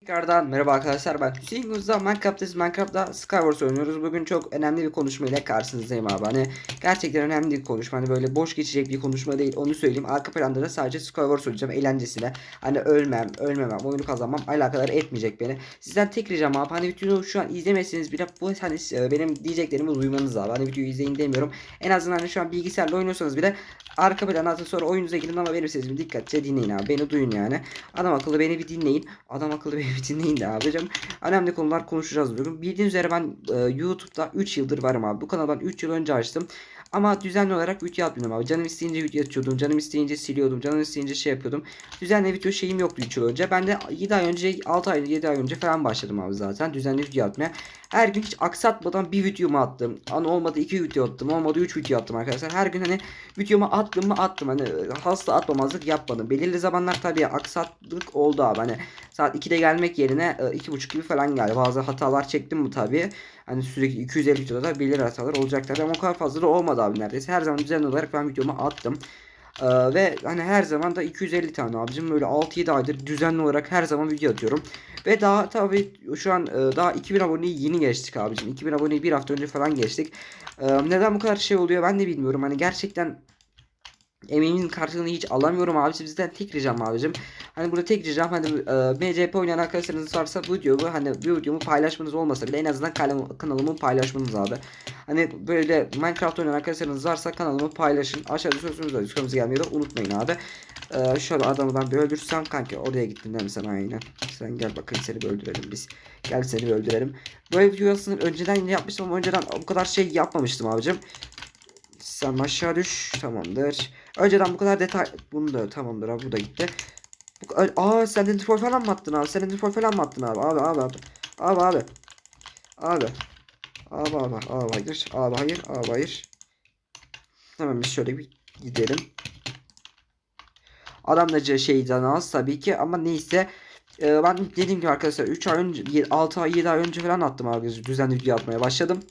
Tekrardan merhaba arkadaşlar ben Hüseyin Uzda Minecraft'tayız Minecraft'ta Skywars oynuyoruz. Bugün çok önemli bir konuşma ile karşınızdayım abi. Hani gerçekten önemli bir konuşma Hani böyle boş geçecek bir konuşma değil onu söyleyeyim. Arka planda da sadece Skywars oynayacağım eğlencesine. Hani ölmem ölmemem oyunu kazanmam alakadar etmeyecek beni. Sizden tek ricam abi hani videoyu şu an izlemeseniz bile bu hani e, benim diyeceklerimi duymanız abi Hani videoyu izleyin demiyorum. En azından hani şu an bilgisayarla oynuyorsanız bile Arka plana atın sonra oyunuza girin ama benim sesimi dikkatlice dinleyin abi. Beni duyun yani. Adam akıllı beni bir dinleyin. Adam akıllı beni dinleyin de abicim. Önemli konular konuşacağız bugün. Bildiğiniz üzere ben e, YouTube'da 3 yıldır varım abi. Bu kanalı ben 3 yıl önce açtım. Ama düzenli olarak video atmıyorum abi. Canım isteyince video atıyordum. Canım isteyince siliyordum. Canım isteyince şey yapıyordum. Düzenli video şeyim yoktu 3 yıl önce. Ben de 7 ay önce 6 ay 7 ay önce falan başladım abi zaten. Düzenli video atmaya. Her gün hiç aksatmadan bir videomu attım. Hani olmadı 2 video attım. Olmadı 3 video attım arkadaşlar. Her gün hani videomu attım mı attım. Hani hasta atmamazlık yapmadım. Belirli zamanlar tabii aksatlık oldu abi. Hani saat 2'de gelmek yerine e, 2.30 gibi falan geldi. Bazı hatalar çektim mi tabii. Hani sürekli 250 videoda da belirli hatalar olacaktır. Ama o kadar fazla da olmadı abi neredeyse. Her zaman düzenli olarak ben videomu attım. Ee, ve hani her zaman da 250 tane abicim böyle 6-7 aydır düzenli olarak her zaman video atıyorum. Ve daha tabii şu an e, daha 2000 aboneyi yeni geçtik abicim. 2000 aboneyi bir hafta önce falan geçtik. Ee, neden bu kadar şey oluyor ben de bilmiyorum. Hani gerçekten emeğimin karşılığını hiç alamıyorum abi. Sizden tek ricam abicim. Hani burada tek ricam hani e, MCP oynayan arkadaşlarınız varsa bu videomu hani bu videomu paylaşmanız olmasa bile en azından kanalımı, kanalımı paylaşmanız abi. Hani böyle Minecraft oynayan arkadaşlarınız varsa kanalımı paylaşın. Aşağıda sözünüz var. Discord'umuza gelmeyi de unutmayın abi. Ee, şöyle adamı ben bir öldürsem kanki oraya gittin değil mi sen aynen. Sen gel bakayım seni bir öldürelim biz. Gel seni bir öldürelim. Böyle video aslında önceden yapmıştım ama önceden bu kadar şey yapmamıştım abicim. Sen aşağı düş. Tamamdır. Önceden bu kadar detay... Bunu da tamamdır abi bu da gitti. Bu... Aa sen Enderpearl falan mı attın abi? Sen Enderpearl falan mı attın abi? Abi abi abi. Abi abi. Abi. Abi abi. Abi hayır. Abi hayır. Abi hayır. Hemen biz şöyle bir gidelim. Adam da şeyden az tabii ki ama neyse. Ee, ben dediğim gibi arkadaşlar 3 ay önce 6 ay 7 ay önce falan attım abi düzenli video atmaya başladım.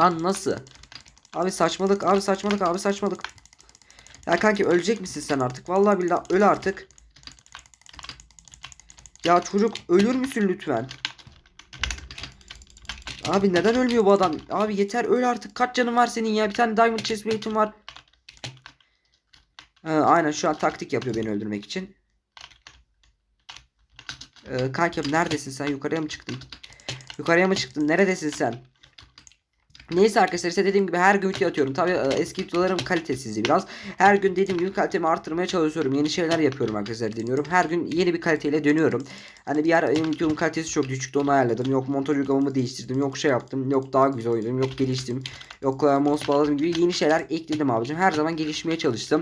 Lan nasıl? Abi saçmalık abi saçmalık abi saçmalık. Ya kanki ölecek misin sen artık? Vallahi billahi öl artık. Ya çocuk ölür müsün lütfen? Abi neden ölmüyor bu adam? Abi yeter öl artık. Kaç canın var senin ya? Bir tane diamond chest plate'in var. Ha, aynen şu an taktik yapıyor beni öldürmek için. Ee, kankim neredesin sen? Yukarıya mı çıktın? Yukarıya mı çıktın? Neredesin sen? Neyse arkadaşlar işte dediğim gibi her gün video atıyorum. Tabi eski videolarım kalitesizdi biraz. Her gün dediğim gibi kalitemi arttırmaya çalışıyorum. Yeni şeyler yapıyorum arkadaşlar deniyorum. Her gün yeni bir kaliteyle dönüyorum. Hani bir ara benim videomun kalitesi çok düşüktü onu ayarladım. Yok montaj uygulamamı değiştirdim. Yok şey yaptım. Yok daha güzel oynadım. Yok geliştim. Yok mouse bağladım gibi yeni şeyler ekledim abicim. Her zaman gelişmeye çalıştım.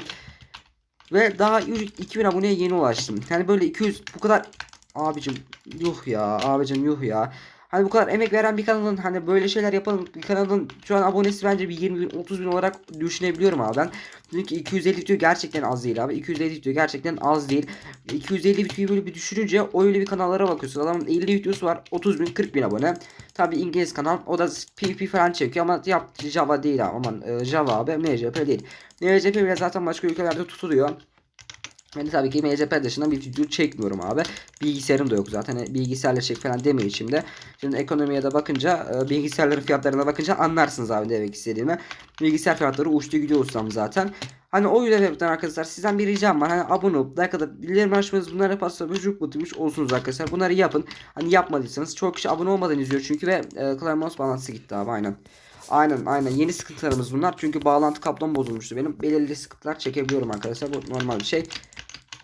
Ve daha 2000 aboneye yeni ulaştım. Yani böyle 200 bu kadar abicim yuh ya abicim yuh ya. Hani bu kadar emek veren bir kanalın hani böyle şeyler yapan bir kanalın şu an abonesi bence bir 20 bin 30 bin olarak düşünebiliyorum abi ben. Çünkü 250 video gerçekten az değil abi. 250 video gerçekten az değil. 250 videoyu böyle bir düşününce öyle bir kanallara bakıyorsun. Adamın 50 videosu var 30 bin 40 bin abone. Tabi İngiliz kanal o da PvP falan çekiyor ama yap Java değil abi. Aman e, Java abi MCP değil. MCP bile zaten başka ülkelerde tutuluyor. De tabii ki MCP dışında bir video çekmiyorum abi. Bilgisayarım da yok zaten. Hani bilgisayarla çek falan demeyin şimdi. Şimdi ekonomiye de bakınca e, bilgisayarların fiyatlarına bakınca anlarsınız abi demek istediğimi. Bilgisayar fiyatları uçtu gidiyor ustam zaten. Hani o yüzden arkadaşlar sizden bir ricam var. Hani abone olup like atıp bildirim açmanız bunları yaparsa çocuk mutlumuş olsunuz arkadaşlar. Bunları yapın. Hani yapmadıysanız çok kişi abone olmadan izliyor çünkü ve e, Climos balansı gitti abi aynen. Aynen aynen yeni sıkıntılarımız bunlar çünkü bağlantı kablom bozulmuştu benim belirli sıkıntılar çekebiliyorum arkadaşlar bu normal bir şey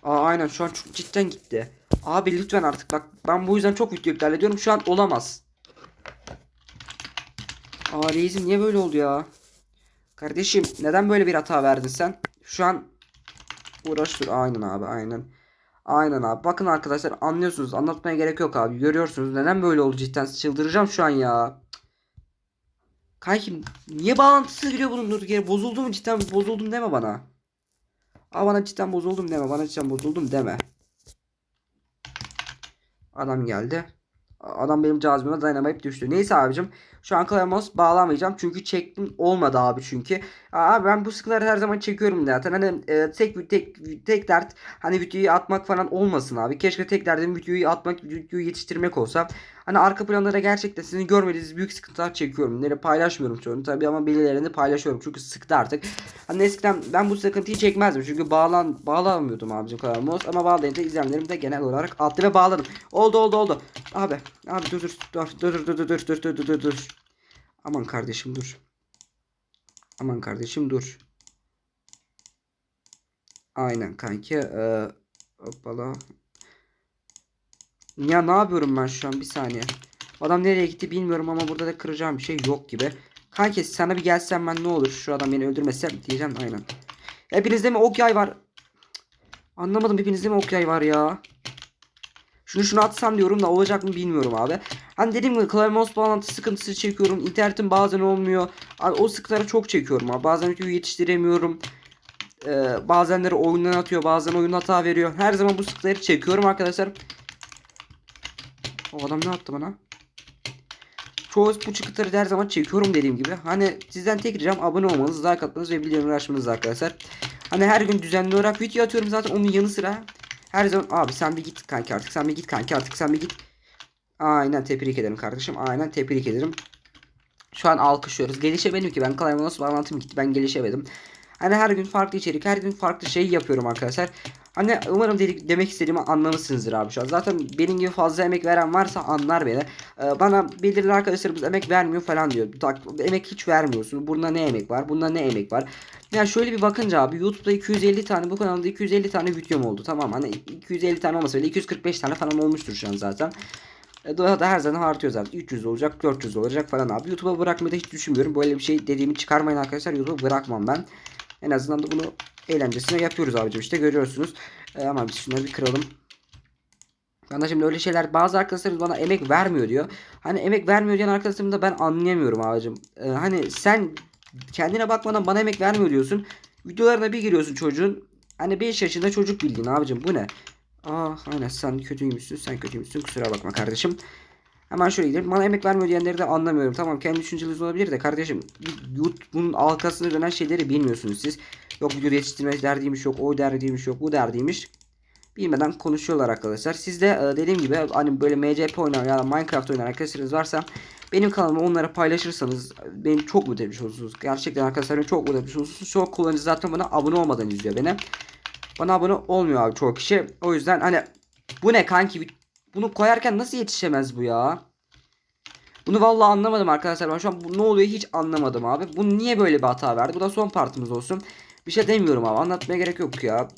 Aa, aynen şu an çok cidden gitti. Abi lütfen artık bak ben bu yüzden çok video iptal ediyorum. Şu an olamaz. Aa reisim niye böyle oldu ya? Kardeşim neden böyle bir hata verdin sen? Şu an uğraş dur. Aynen abi aynen. Aynen abi. Bakın arkadaşlar anlıyorsunuz. Anlatmaya gerek yok abi. Görüyorsunuz. Neden böyle oldu cidden. Çıldıracağım şu an ya. Kankim niye bağlantısı gidiyor bunun dur yere bozuldu mu cidden bozuldum deme bana. Aa bana cidden bozuldum deme. Bana cidden bozuldum deme. Adam geldi. Adam benim cazibime dayanamayıp düştü. Neyse abicim. Şu an Mouse bağlamayacağım. Çünkü çektim olmadı abi çünkü. Abi ben bu sıkıları her zaman çekiyorum zaten. Hani e, tek tek tek dert hani videoyu atmak falan olmasın abi. Keşke tek derdim videoyu atmak, videoyu yetiştirmek olsa. Hani arka planlara gerçekten sizin görmediğiniz büyük sıkıntılar çekiyorum. Nereye paylaşmıyorum çoğunu tabii ama birilerini paylaşıyorum. Çünkü sıktı artık. Hani eskiden ben bu sıkıntıyı çekmezdim. Çünkü bağlan bağlamıyordum abicim kadar mouse. Ama bağlayınca izlemlerim de genel olarak attı ve bağladım. Oldu oldu oldu. Abi abi dur dur dur dur dur dur dur dur dur dur dur. Aman kardeşim dur. Aman kardeşim dur. Aynen kanki. Ee, hoppala. Ya ne yapıyorum ben şu an bir saniye. Adam nereye gitti bilmiyorum ama burada da kıracağım bir şey yok gibi. Kanki sana bir gelsem ben ne olur şu adam beni öldürmese diyeceğim aynen. Hepinizde mi ok yay var? Anlamadım hepinizde mi ok yay var ya? Şunu şunu atsam diyorum da olacak mı bilmiyorum abi. Hani dediğim gibi klavye bağlantı sıkıntısı çekiyorum. İnternetim bazen olmuyor. Abi, o sıkıntıları çok çekiyorum abi. Bazen videoyu yetiştiremiyorum. Ee, bazenleri oyundan atıyor. Bazen oyun hata veriyor. Her zaman bu sıkıntıları çekiyorum arkadaşlar. O adam ne yaptı bana? Çoğu bu çıkıtları her zaman çekiyorum dediğim gibi. Hani sizden tek ricam abone olmanız, like atmanız ve bildirimleri açmanız arkadaşlar. Hani her gün düzenli olarak video atıyorum zaten onun yanı sıra. Her zaman abi sen bir git kanki artık sen bir git kanki artık sen bir git. Aynen tebrik ederim kardeşim. Aynen tebrik ederim. Şu an alkışlıyoruz. Gelişemedim ki ben Climb'e nasıl bağlantım gitti ben gelişemedim. Hani her gün farklı içerik, her gün farklı şey yapıyorum arkadaşlar. Hani umarım dedik, demek istediğimi anlamışsınızdır abi şu an. Zaten benim gibi fazla emek veren varsa anlar beni. Ee, bana belirli arkadaşlarımız emek vermiyor falan diyor. Tak, emek hiç vermiyorsun. Bunda ne emek var? Bunda ne emek var? Ya şöyle bir bakınca abi YouTube'da 250 tane bu kanalda 250 tane videom oldu. Tamam hani 250 tane olmasa bile 245 tane falan olmuştur şu an zaten. E, Daha da her zaman artıyor zaten. 300 olacak, 400 olacak falan abi. YouTube'a bırakmayı da hiç düşünmüyorum. Böyle bir şey dediğimi çıkarmayın arkadaşlar. YouTube'a bırakmam ben. En azından da bunu eğlencesine yapıyoruz abicim işte görüyorsunuz. E, ama biz şunları bir kıralım. Bana şimdi öyle şeyler bazı arkadaşlarımız bana emek vermiyor diyor. Hani emek vermiyor diyen arkadaşlarımı da ben anlayamıyorum abicim. E, hani sen kendine bakmadan bana emek vermiyor diyorsun. Videolarına bir giriyorsun çocuğun. Hani 5 yaşında çocuk bildiğin abicim bu ne? Ah aynen sen kötüymüşsün sen kötüymüşsün kusura bakma kardeşim. Hemen şöyle gidelim. Bana emek vermiyor diyenleri de anlamıyorum. Tamam kendi düşünceniz olabilir de kardeşim YouTube'un arkasında dönen şeyleri bilmiyorsunuz siz. Yok video yetiştirmek derdiymiş yok o derdiymiş yok bu derdiymiş. Bilmeden konuşuyorlar arkadaşlar. Siz de e, dediğim gibi hani böyle MCP oynayan ya da Minecraft oynayan arkadaşlarınız varsa benim kanalıma onlara paylaşırsanız beni çok mutlu etmiş olursunuz. Gerçekten arkadaşlar beni çok mutlu etmiş olursunuz. Çok kullanıcı zaten bana abone olmadan izliyor beni. Bana abone olmuyor abi çoğu kişi. O yüzden hani bu ne kanki bunu koyarken nasıl yetişemez bu ya? Bunu vallahi anlamadım arkadaşlar. Ben şu an bu ne oluyor hiç anlamadım abi. Bu niye böyle bir hata verdi? Bu da son partımız olsun. Bir şey demiyorum abi. Anlatmaya gerek yok ya.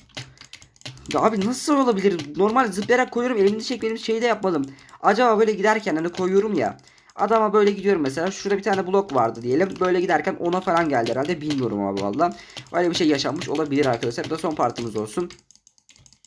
Ya abi nasıl olabilir? Normal zıplayarak koyuyorum. Elimde çekmedim şeyi de yapmadım. Acaba böyle giderken hani koyuyorum ya. Adama böyle gidiyorum mesela. Şurada bir tane blok vardı diyelim. Böyle giderken ona falan geldi herhalde. Bilmiyorum abi valla. Öyle bir şey yaşanmış olabilir arkadaşlar. Bu da son partımız olsun.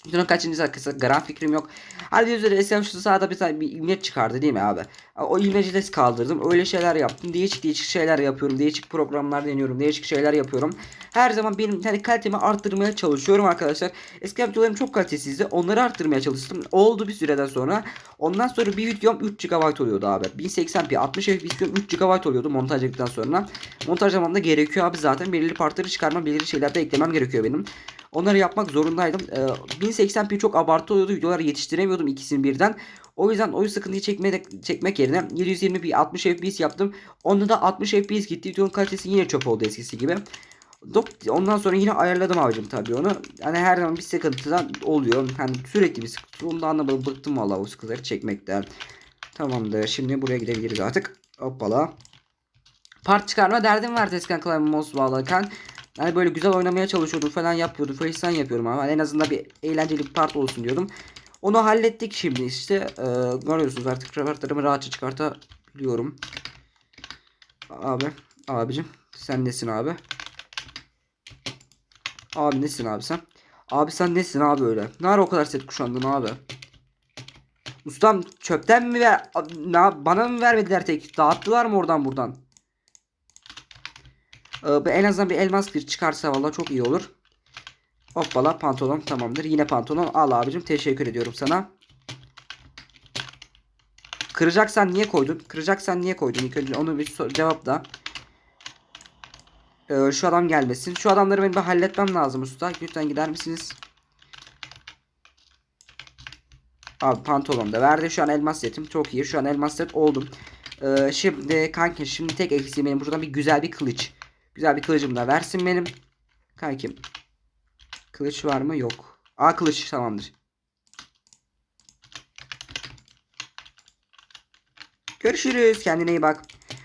Videonun kaçıncı dakikası gram fikrim yok. Hadi üzere SM şu sağda bir tane bir imleç çıkardı değil mi abi? O imleci de kaldırdım. Öyle şeyler yaptım. Değişik değişik şeyler yapıyorum. Değişik programlar deniyorum. Değişik şeyler yapıyorum. Her zaman benim hani kalitemi arttırmaya çalışıyorum arkadaşlar. Eski videolarım çok kalitesizdi. Onları arttırmaya çalıştım. Oldu bir süreden sonra. Ondan sonra bir videom 3 GB oluyordu abi. 1080p 60 FPS videom 3 GB oluyordu montajladıktan sonra. Montajlamam da gerekiyor abi zaten. Belirli partları çıkarmam, belirli şeyler de eklemem gerekiyor benim. Onları yapmak zorundaydım. Ee, 1080p çok abartı oluyordu. Videoları yetiştiremiyordum ikisini birden. O yüzden oyun sıkıntıyı çekmeye, çekmek yerine 720p 60 fps yaptım. Onda da 60 fps gitti. Videonun kalitesi yine çöp oldu eskisi gibi. Ondan sonra yine ayarladım abicim tabii onu. Hani her zaman bir sıkıntıdan oluyor. Hani sürekli bir sıkıntı. Onu da anlamadım. Bıktım vallahi o sıkıntıları çekmekten. Tamamdır. Şimdi buraya gidebiliriz artık. Hoppala. Part çıkarma derdim var Teskan Climb Mouse bağlarken. Hani böyle güzel oynamaya çalışıyordum falan yapıyordum. FaceTime yapıyorum ama en azından bir eğlenceli bir part olsun diyordum. Onu hallettik şimdi işte. Ee, görüyorsunuz artık kravatlarımı rahatça çıkartabiliyorum. Abi. Abicim. Sen nesin abi? Abi nesin abi sen? Abi sen nesin abi öyle? Ne o kadar set kuşandın abi? Ustam çöpten mi ver? Na, bana mı vermediler tek? Dağıttılar mı oradan buradan? Ee, en azından bir elmas bir çıkarsa valla çok iyi olur. Hoppala pantolon tamamdır. Yine pantolon al abicim. Teşekkür ediyorum sana. kıracaksan niye koydun? Kıracaksan niye koydun? İlk önce onu bir sor- cevapla. Ee, şu adam gelmesin. Şu adamları benim bir halletmem lazım usta. Lütfen gider misiniz? Abi pantolon da verdi. Şu an elmas setim çok iyi. Şu an elmas set oldum. Ee, şimdi kanki şimdi tek eksiğim benim buradan bir güzel bir kılıç. Güzel bir kılıcım da versin benim. Kankim. Kılıç var mı? Yok. Aa kılıç tamamdır. Görüşürüz. Kendine iyi bak.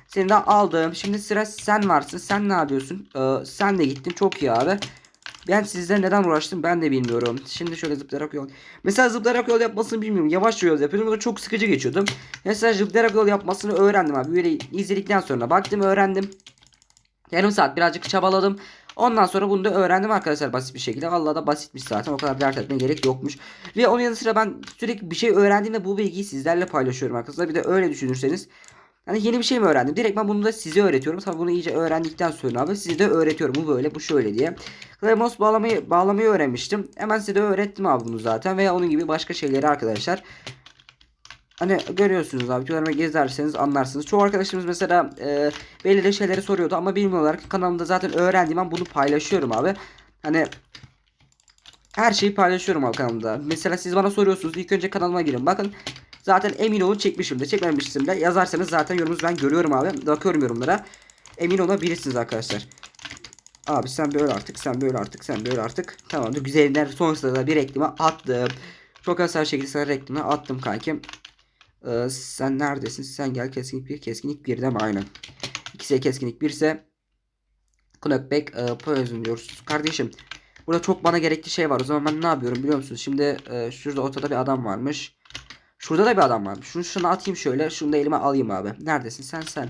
Seni de aldım. Şimdi sıra sen varsın. Sen ne yapıyorsun? Ee, sen de gittin. Çok iyi abi. Ben sizle neden uğraştım ben de bilmiyorum. Şimdi şöyle zıplayarak yol. Mesela zıplayarak yol yapmasını bilmiyorum. Yavaş yol yapıyordum. O da çok sıkıcı geçiyordum. Mesela zıplayarak yol yapmasını öğrendim abi. Böyle izledikten sonra baktım öğrendim. Yarım saat birazcık çabaladım. Ondan sonra bunu da öğrendim arkadaşlar basit bir şekilde. Allah da basitmiş zaten. O kadar dert etmeye gerek yokmuş. Ve onun yanı sıra ben sürekli bir şey öğrendim ve bu bilgiyi sizlerle paylaşıyorum arkadaşlar. Bir de öyle düşünürseniz. Hani yeni bir şey mi öğrendim? Direkt ben bunu da size öğretiyorum. Tabii bunu iyice öğrendikten sonra abi size de öğretiyorum. Bu böyle bu şöyle diye. Claymos bağlamayı, bağlamayı öğrenmiştim. Hemen size de öğrettim abi bunu zaten. Veya onun gibi başka şeyleri arkadaşlar. Hani görüyorsunuz abi videolarıma gezerseniz anlarsınız. Çoğu arkadaşımız mesela e, belirli şeyleri soruyordu ama bilmiyorlar ki kanalımda zaten öğrendiğim an bunu paylaşıyorum abi. Hani her şeyi paylaşıyorum abi kanalımda. Mesela siz bana soruyorsunuz ilk önce kanalıma girin. Bakın zaten emin olun çekmişim de çekmemişim de yazarsanız zaten yorumunuzu ben görüyorum abi. Bakıyorum yorumlara. Emin olabilirsiniz arkadaşlar. Abi sen böyle artık sen böyle artık sen böyle artık. Tamamdır güzeller son sırada bir reklama attım. Çok hasar şekilde sana reklamı attım kankim. Ee, sen neredesin? Sen gel keskinlik bir keskinlik bir de mi? Aynen. İkisi keskinlik bir ise Knockback e, Poison diyoruz. Kardeşim burada çok bana gerekli şey var. O zaman ben ne yapıyorum biliyor musunuz? Şimdi e, şurada ortada bir adam varmış. Şurada da bir adam varmış. Şunu şuna atayım şöyle. Şunu da elime alayım abi. Neredesin sen sen?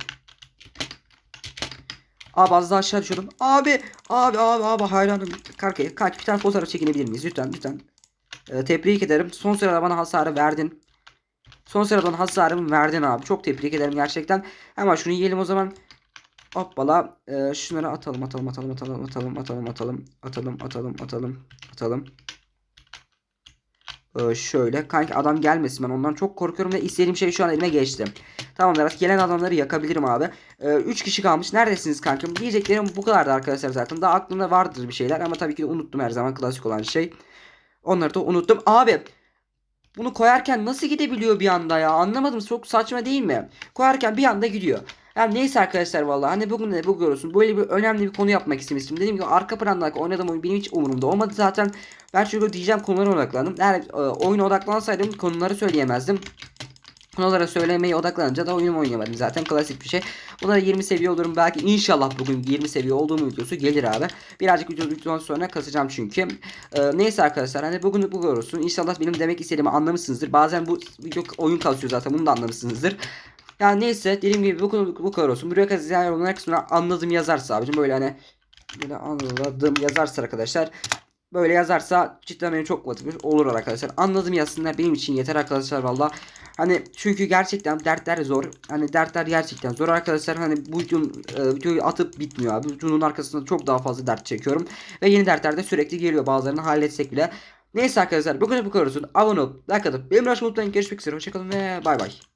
Abi az daha aşağı düşüyordum. Abi abi abi abi hayranım. Kanka, kanka bir tane fotoğraf çekinebilir miyiz? Lütfen lütfen. Ee, tebrik ederim. Son sırada bana hasarı verdin. Son sıradan hasarımı verdin abi. Çok tebrik ederim gerçekten. Hemen şunu yiyelim o zaman. Hoppala. Ee, şunları atalım atalım atalım atalım atalım atalım atalım atalım atalım atalım atalım. Ee, şöyle kanka adam gelmesin ben ondan çok korkuyorum ve istediğim şey şu an elime geçti. Tamam evet gelen adamları yakabilirim abi. 3 kişi kalmış. Neredesiniz kankam? Diyeceklerim bu kadardı arkadaşlar zaten. Daha aklımda vardır bir şeyler ama tabii ki de unuttum her zaman klasik olan şey. Onları da unuttum. Abi bunu koyarken nasıl gidebiliyor bir anda ya? Anlamadım. Çok saçma değil mi? Koyarken bir anda gidiyor. Yani neyse arkadaşlar vallahi hani bugün de bu görüyorsun. Böyle bir önemli bir konu yapmak istemiştim. Dediğim gibi arka plandaki oynadığım oyun benim hiç umurumda olmadı zaten. Ben çünkü diyeceğim konulara odaklandım. Eğer e, oyuna odaklansaydım konuları söyleyemezdim. Konulara söylemeye odaklanınca da oyunumu oynayamadım zaten klasik bir şey. Buna da 20 seviye olurum belki inşallah bugün 20 seviye olduğum videosu gelir abi. Birazcık videodan sonra kasacağım çünkü. Ee, neyse arkadaşlar hani bugün bu olsun. İnşallah benim demek istediğimi anlamışsınızdır. Bazen bu video oyun kasıyor zaten bunu da anlamışsınızdır. Yani neyse dediğim gibi bu konu bu kadar olsun. Buraya kadar izleyen yorumlar kısmına anladım yazarsa abicim böyle hani böyle anladım yazarsa arkadaşlar böyle yazarsa cidden beni çok motive olur arkadaşlar. Anladım yazsınlar benim için yeter arkadaşlar valla. Hani çünkü gerçekten dertler zor. Hani dertler gerçekten zor arkadaşlar. Hani bu videonun, e, videoyu atıp bitmiyor abi. Videonun arkasında çok daha fazla dert çekiyorum. Ve yeni dertler de sürekli geliyor bazılarını halletsek bile. Neyse arkadaşlar bugün bu kadar olsun. Abone olup like atıp benim uğraşmayı unutmayın. Görüşmek üzere. Hoşçakalın ve bay bay.